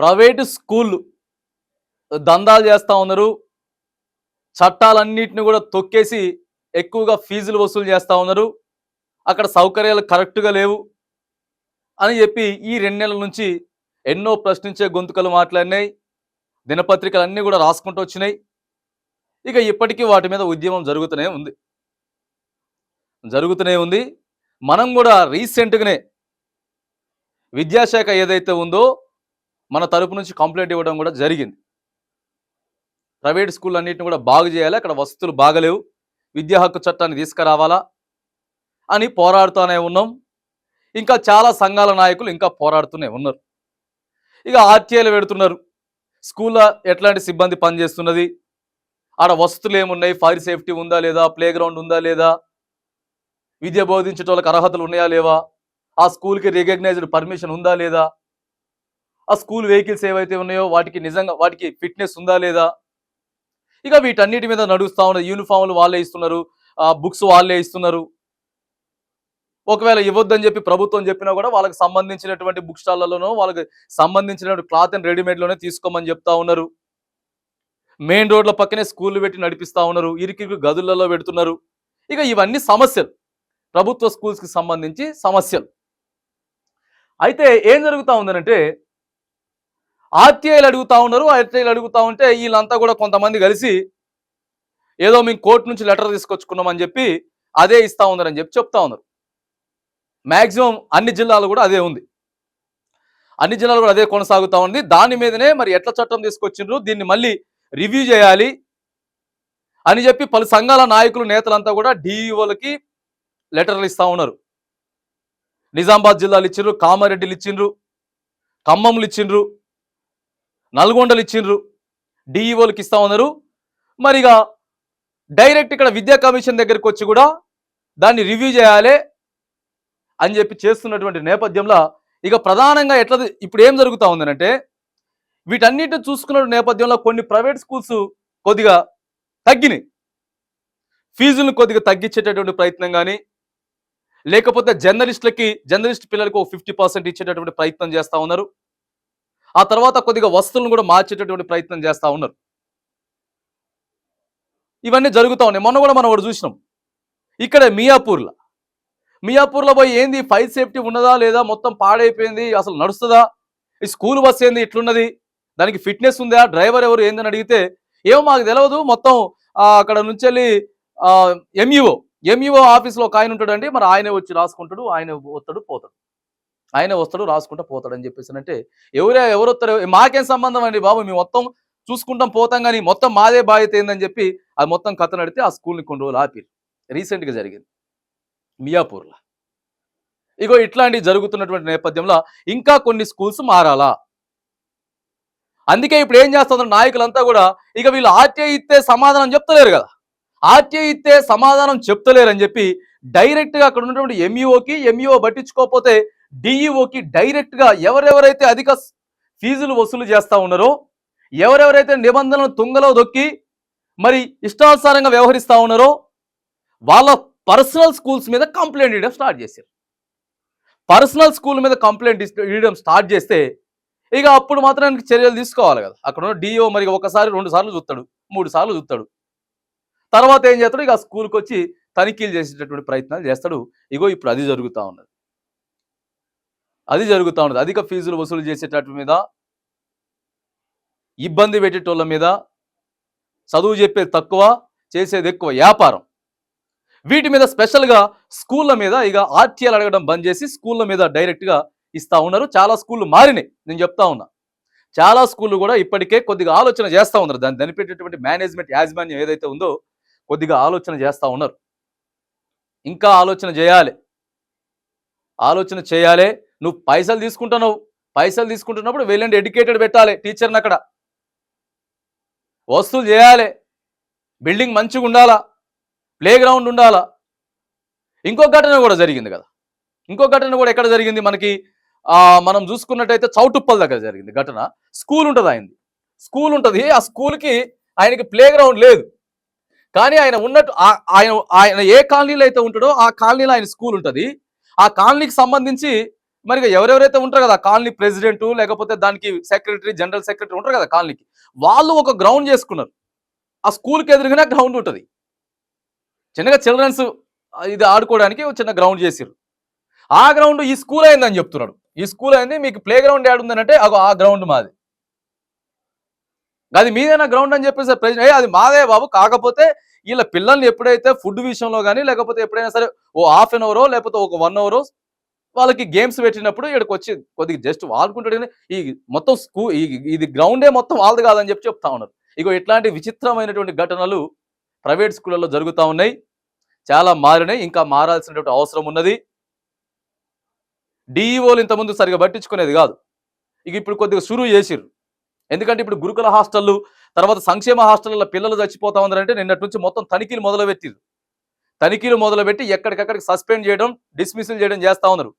Private స్కూళ్ళు దందాలు చేస్తూ ఉన్నారు. చట్టాలన్నిటిని కూడా తొక్కేసి ఎక్కువగా ఫీజులు వసూలు చేస్తూ ఉన్నారు. అక్కడ సౌకర్యాలు కరెక్ట్గా లేవు అని చెప్పి ఈ రెండు నెలల నుంచి ఎన్నో ప్రశ్నించే గొంతుకలు మాట్లాడినాయి. దినపత్రికలు అన్నీ కూడా రాసుకుంటూ వచ్చినాయి. ఇక ఇప్పటికీ వాటి మీద ఉద్యమం జరుగుతూనే ఉంది. జరుగుతూనే ఉంది. మనం కూడా రీసెంట్గానే విద్యాశాఖ ఏదైతే ఉందో మన తరపు నుంచి కంప్లైంట్ ఇవ్వడం కూడా జరిగింది. ప్రైవేట్ స్కూల్ అన్నింటిని కూడా బాగు చేయాలి. అక్కడ వసతులు బాగలేవు. విద్యా హక్కు చట్టాన్ని తీసుకురావాలా అని పోరాడుతూనే ఉన్నాం. ఇంకా చాలా సంఘాల నాయకులు ఇంకా పోరాడుతూనే ఉన్నారు. ఇక ఆర్టీఐలు పెడుతున్నారు. స్కూల్లో ఎట్లాంటి సిబ్బంది పనిచేస్తున్నది? ఆడ వసతులు ఏమున్నాయి? ఫైర్ సేఫ్టీ ఉందా లేదా? ప్లే గ్రౌండ్ ఉందా లేదా? విద్య బోధించే వాళ్ళకి అర్హతలు ఉన్నాయా లేవా? ఆ స్కూల్కి రికగ్నైజ్డ్ పర్మిషన్ ఉందా లేదా? ఆ స్కూల్ వెహికల్స్ ఏవైతే ఉన్నాయో వాటికి నిజంగా వాటికి ఫిట్నెస్ ఉందా లేదా? ఇక వీటన్నిటి మీద నడుస్తూ ఉన్న యూనిఫామ్లు వాళ్ళే ఇస్తున్నారు బుక్స్ వాళ్ళే ఇస్తున్నారు. ఒకవేళ ఇవ్వద్దని చెప్పి ప్రభుత్వం చెప్పినా కూడా వాళ్ళకి సంబంధించినటువంటి బుక్ స్టాళ్ళలోనో వాళ్ళకి సంబంధించినటువంటి క్లాత్ అండ్ రెడీమేడ్లోనే తీసుకోమని చెప్తా ఉన్నారు. మెయిన్ రోడ్ల పక్కనే స్కూళ్ళు పెట్టి నడిపిస్తూ ఉన్నారు ఇరికి గదులలో పెడుతున్నారు. ఇక ఇవన్నీ సమస్యలు. ప్రభుత్వ స్కూల్స్కి సంబంధించి సమస్యలు. అయితే ఏం జరుగుతూ ఉందనంటే ఆర్టీఐలు అడుగుతా ఉన్నారు ఆర్టీఐలు అడుగుతా ఉంటే వీళ్ళంతా కూడా కొంతమంది కలిసి ఏదో మేము కోర్టు నుంచి లెటర్ తీసుకొచ్చుకున్నామని చెప్పి అదే ఇస్తా ఉన్నారని చెప్పి చెప్తా ఉన్నారు. మ్యాక్సిమం అన్ని జిల్లాలు కూడా అదే ఉంది. అన్ని జిల్లాలు కూడా అదే కొనసాగుతా ఉంది. దాని మీదనే మరి ఎట్ల చట్టం తీసుకొచ్చిండ్రు దీన్ని మళ్ళీ రివ్యూ చేయాలి అని చెప్పి పలు సంఘాల నాయకులు నేతలంతా కూడా డిఈఓలకి లెటర్లు ఇస్తూ ఉన్నారు. నిజామాబాద్ జిల్లాలు ఇచ్చిండ్రు కామారెడ్డిలు ఇచ్చిండ్రు ఖమ్మంలు ఇచ్చిండ్రు నల్గొండలు ఇచ్చిండ్రు. డిఈఓలకు ఇస్తా ఉన్నారు. మరిగా డైరెక్ట్ ఇక్కడ విద్యా కమిషన్ దగ్గరికి వచ్చి కూడా దాన్ని రివ్యూ చేయాలి అని చెప్పి చేస్తున్నటువంటి నేపథ్యంలో ఇక ప్రధానంగా ఎట్లా ఇప్పుడు ఏం జరుగుతూ ఉందనంటే వీటన్నిటిని చూసుకున్న నేపథ్యంలో కొన్ని ప్రైవేట్ స్కూల్స్ కొద్దిగా తగ్గినాయి. ఫీజులను కొద్దిగా తగ్గించేటటువంటి ప్రయత్నం కానీ లేకపోతే జర్నలిస్టులకి జర్నలిస్ట్ పిల్లలకు ఫిఫ్టీ పర్సెంట్ ఇచ్చేటటువంటి ప్రయత్నం చేస్తూ ఉన్నారు. ఆ తర్వాత కొద్దిగా వస్తువులను కూడా మార్చేటటువంటి ప్రయత్నం చేస్తూ ఉన్నారు. ఇవన్నీ జరుగుతూ ఉన్నాయి. మొన్న కూడా మనం ఒకటి చూసినాం. ఇక్కడ మియాపూర్లో. మియాపూర్లో పోయి ఏంది? ఫైర్ సేఫ్టీ ఉన్నదా లేదా? మొత్తం పాడైపోయింది. అసలు నడుస్తుందా? ఈ స్కూల్ బస్ ఏంది? ఇట్లున్నది. దానికి ఫిట్నెస్ ఉందా? డ్రైవర్ ఎవరు? ఏందని అడిగితే ఏమో మాకు తెలియదు మొత్తం అక్కడ నుంచి వెళ్ళి ఎంఈఓ ఎంఈఓ ఆఫీస్లో ఒక ఆయన ఉంటాడండి. మరి ఆయనే వచ్చి రాసుకుంటాడు. ఆయన వస్తాడు పోతాడు. ఆయన వస్తాడు రాసుకుంటా పోతాడని చెప్పేసి అంటే ఎవరే ఎవరు మాకేం సంబంధం అండి బాబు? మేము మొత్తం చూసుకుంటాం పోతాం కానీ మొత్తం మాదే బాధ్యత ఏందని చెప్పి అది మొత్తం కథ నడితే ఆ స్కూల్ని కొన్ని రోజులు ఆపి రీసెంట్గా జరిగింది. మియాపూర్లో. ఇగో ఇట్లాంటివి జరుగుతున్నటువంటి నేపథ్యంలో ఇంకా కొన్ని స్కూల్స్ మారాలా? అందుకే ఇప్పుడు ఏం చేస్తున్నారు నాయకులంతా కూడా ఇక వీళ్ళు ఆర్టీఐ ఇస్తే సమాధానం చెప్తలేరు కదా. ఆర్టీఐ ఇస్తే సమాధానం చెప్తలేరు అని చెప్పి డైరెక్ట్గా అక్కడ ఉన్నటువంటి ఎంఈఓకి ఎంఈఓ పట్టించుకోకపోతే డిఈఓకి డైరెక్ట్గా ఎవరెవరైతే అధిక ఫీజులు వసూలు చేస్తూ ఉన్నారో ఎవరెవరైతే నిబంధనలు తుంగలో దొక్కి మరి ఇష్టానుసారంగా వ్యవహరిస్తూ ఉన్నారో వాళ్ళ పర్సనల్ స్కూల్స్ మీద కంప్లైంట్ ఇవ్వడం స్టార్ట్ చేశారు. పర్సనల్ స్కూల్ మీద కంప్లైంట్ ఇవ్వడం స్టార్ట్ చేస్తే ఇక అప్పుడు మాత్రం చర్యలు తీసుకోవాలి కదా. అక్కడ ఉన్న డిఓ మరి ఒకసారి రెండు సార్లు చూస్తాడు మూడు సార్లు చూస్తాడు. తర్వాత ఏం చేస్తాడు? ఇక స్కూల్కి వచ్చి తనిఖీలు చేసేటటువంటి ప్రయత్నాలు చేస్తాడు. ఇగో ఇప్పుడు అది జరుగుతూ ఉన్నది. అది జరుగుతూ ఉన్నది. అధిక ఫీజులు వసూలు చేసేటట్టు మీద ఇబ్బంది పెట్టేటోళ్ళ మీద చదువు చెప్పేది తక్కువ చేసేది ఎక్కువ వ్యాపారం. వీటి మీద స్పెషల్గా స్కూళ్ళ మీద ఇక ఆర్టీఎల్ అడగడం బంద్ చేసి స్కూళ్ళ మీద డైరెక్ట్గా ఇస్తూ ఉన్నారు. చాలా స్కూళ్ళు మారినాయి. నేను చెప్తా ఉన్నా. చాలా స్కూళ్ళు కూడా ఇప్పటికే కొద్దిగా ఆలోచన చేస్తూ ఉన్నారు. దాన్ని దానిపెట్టేటువంటి మేనేజ్మెంట్ యాజమాన్యం ఏదైతే ఉందో కొద్దిగా ఆలోచన చేస్తూ ఉన్నారు. ఇంకా ఆలోచన చేయాలి. ఆలోచన చేయాలి. నువ్వు పైసలు తీసుకుంటున్నావు పైసలు తీసుకుంటున్నప్పుడు వెళ్ళండి ఎడ్యుకేటెడ్ పెట్టాలి టీచర్ని అక్కడ. వస్తువులు చేయాలి బిల్డింగ్ మంచిగా ఉండాలా ప్లే గ్రౌండ్ ఉండాలా. ఇంకో ఘటన కూడా జరిగింది కదా. ఇంకో ఘటన కూడా ఎక్కడ జరిగింది? మనకి మనం చూసుకున్నట్టయితే చౌటుప్పల్ దగ్గర జరిగింది ఘటన. స్కూల్ ఉంటుంది ఆయనది. స్కూల్ ఉంటుంది ఆ స్కూల్కి ఆయనకి ప్లే గ్రౌండ్ లేదు. కానీ ఆయన ఉన్నట్టు ఆయన ఆయన ఏ కాలనీలో అయితే ఉంటాడో ఆ కాలనీలో ఆయన స్కూల్ ఉంటుంది. ఆ కాలనీకి సంబంధించి మరి ఇక ఎవరెవరైతే ఉంటారు కదా కాలనీ ప్రెసిడెంట్ లేకపోతే దానికి సెక్రటరీ జనరల్ సెక్రటరీ ఉంటారు కదా కాలనీకి వాళ్ళు ఒక గ్రౌండ్ చేసుకున్నారు. ఆ స్కూల్కి ఎదురుగానే గ్రౌండ్ ఉంటుంది. చిన్నగా చిల్డ్రన్స్ ఇది ఆడుకోవడానికి ఒక చిన్న గ్రౌండ్ చేసారు ఆ గ్రౌండ్ ఈ స్కూల్ అయిందని చెప్తున్నాడు. ఈ స్కూల్ అయింది మీకు ప్లే గ్రౌండ్ ఏడుందనంటే అగో ఆ గ్రౌండ్ మాది. అది మీదైనా గ్రౌండ్ అని చెప్పేసి ప్రెసిడెంట్ అది మాదే బాబు కాకపోతే వీళ్ళ పిల్లల్ని ఎప్పుడైతే ఫుడ్ విషయంలో కానీ లేకపోతే ఎప్పుడైనా సరే ఓ హాఫ్ అన్ అవరో లేకపోతే ఒక వన్ అవరో వాళ్ళకి గేమ్స్ పెట్టినప్పుడు ఇక్కడికి వచ్చి కొద్దిగా జస్ట్ వాడుకుంటాడు కానీ ఈ మొత్తం స్కూ ఇది గ్రౌండే మొత్తం వాళ్ళది కాదని చెప్పి చెప్తా ఉన్నారు. ఇగో ఇట్లాంటి విచిత్రమైనటువంటి ఘటనలు ప్రైవేట్ స్కూళ్ళలో జరుగుతూ ఉన్నాయి. చాలా మారినాయి ఇంకా మారాల్సినటువంటి అవసరం ఉన్నది. డిఈఓలు ఇంతకుముందు సరిగా పట్టించుకునేది కాదు. ఇక ఇప్పుడు కొద్దిగా షురువు చేసిర్రు. ఎందుకంటే ఇప్పుడు గురుకుల హాస్టళ్ళు తర్వాత సంక్షేమ హాస్టళ్ళలో పిల్లలు చచ్చిపోతా ఉన్నారంటే నిన్నటి నుంచి మొత్తం తనిఖీలు మొదలుపెట్టిర్రు. తనిఖీలు మొదలుపెట్టి ఎక్కడికక్కడికి సస్పెండ్ చేయడం డిస్మిసిల్ చేయడం చేస్తా ఉన్నారు.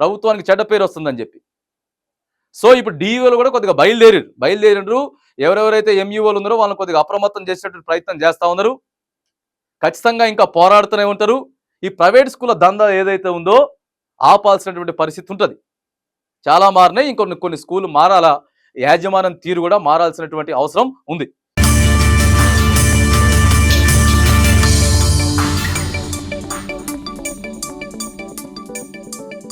ప్రభుత్వానికి చెడ్డ పేరు వస్తుందని చెప్పి. సో ఇప్పుడు డిఈఓలు కూడా కొద్దిగా బయలుదేరారు. బయలుదేరినరు. ఎవరెవరైతే ఎంఈఓలు ఉన్నారో వాళ్ళని కొద్దిగా అప్రమత్తం చేసేటువంటి ప్రయత్నం చేస్తూ ఉన్నారు. ఖచ్చితంగా ఇంకా పోరాడుతూనే ఉంటారు. ఈ ప్రైవేట్ స్కూళ్ళ దందా ఏదైతే ఉందో ఆపాల్సినటువంటి పరిస్థితి ఉంటుంది. చాలా మారినాయి. ఇంకొన్ని కొన్ని స్కూళ్ళు మారాలా? యాజమాన్యం తీరు కూడా మారాల్సినటువంటి అవసరం ఉంది.